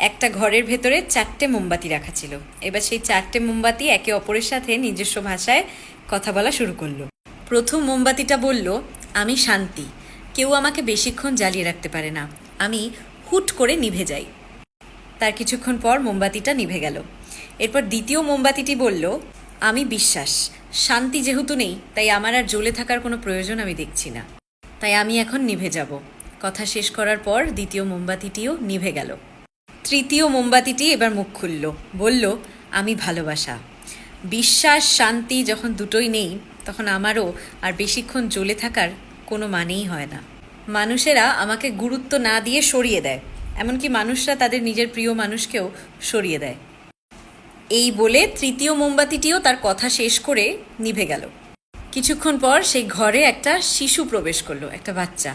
একটা ঘরের ভেতরে চারটে মোমবাতি রাখা ছিল। এবার সেই চারটে মোমবাতি একে অপরের সাথে নিজস্ব ভাষায় কথা বলা শুরু করল। প্রথম মোমবাতিটা বলল, আমি শান্তি। কেউ আমাকে বেশিক্ষণ জ্বালিয়ে রাখতে পারে না। আমি হুট করে নিভে যাই। তার কিছুক্ষণ পর মোমবাতিটা নিভে গেল। এরপর দ্বিতীয় মোমবাতিটি বলল, আমি বিশ্বাস। শান্তি যেহেতু নেই, তাই আমার আর জ্বলে থাকার কোনো প্রয়োজন আমি দেখছি না। তাই আমি এখন নিভে যাব। কথা শেষ করার পর দ্বিতীয় মোমবাতিটিও নিভে গেল। তৃতীয় মোমবাতিটি এবার মুখ খুলল। বলল, আমি ভালোবাসা। বিশ্বাস, শান্তি যখন দুটোই নেই, তখন আমারও আর বেশিক্ষণ জ্বলে থাকার কোনো মানেই হয় না। মানুষেরা আমাকে গুরুত্ব না দিয়ে সরিয়ে দেয়, এমনকি মানুষরা তাদের নিজের প্রিয় মানুষকেও সরিয়ে দেয়। এই বলে তৃতীয় মোমবাতিটিও তার কথা শেষ করে নিভে গেল। কিছুক্ষণ পর সেই ঘরে একটা শিশু প্রবেশ করল, একটা বাচ্চা।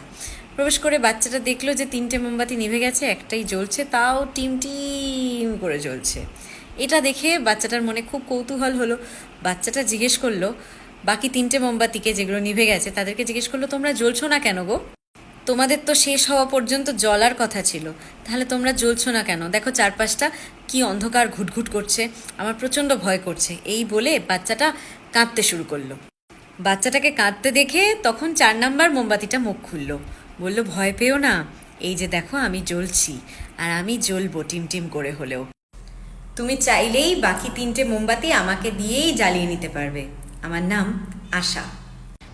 প্রবেশ করে বাচ্চাটা দেখল যে তিনটে মোমবাতি নিভে গেছে, একটাই জ্বলছে, তাও টিম টিম করে জ্বলছে। এটা দেখে বাচ্চাটার মনে খুব কৌতূহল হলো। বাচ্চাটা জিজ্ঞেস করল, বাকি তিনটে মোমবাতিকে যেগুলো নিভে গেছে, তাদেরকে জিজ্ঞেস করল, তোমরা জ্বলছো না কেন গো? তোমাদের তো শেষ হওয়া পর্যন্ত জ্বলার কথা ছিল। তাহলে তোমরা জ্বলছো না কেন? দেখো চারপাশটা কি অন্ধকার ঘুটঘুট করছে। আমার প্রচণ্ড ভয় করছে। এই বলে বাচ্চাটা কাঁদতে শুরু করল। বাচ্চাটাকে কাঁদতে দেখে তখন চার নাম্বার মোমবাতিটা মুখ খুললো। বলল, ভয় পেও না। এই যে দেখো, আমি জ্বলছি। আর আমি জ্বলবো টিম টিম করে হলেও। তুমি চাইলেই বাকি তিনটে মোমবাতি আমাকে দিয়েই জ্বালিয়ে নিতে পারবে। আমার নাম আশা।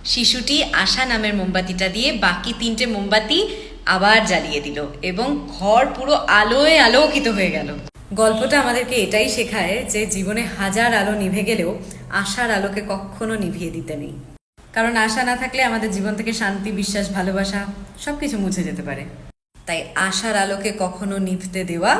শিশুটি আশা নামের মোমবাতিটা দিয়ে বাকি তিনটে মোমবাতি আবার জ্বালিয়ে দিল এবং ঘর পুরো আলোয় আলোকিত হয়ে গেল। গল্পটা আমাদেরকে এটাই শেখায় যে জীবনে হাজার আলো নিভে গেলেও আশার আলোকে কখনো নিভিয়ে দিতে নেই। কারণ আশা না থাকলে আমাদের জীবন থেকে শান্তি, বিশ্বাস, ভালোবাসা সবকিছু মুছে যেতে পারে। তাই আশার আলোকে কখনো নিভতে দেওয়া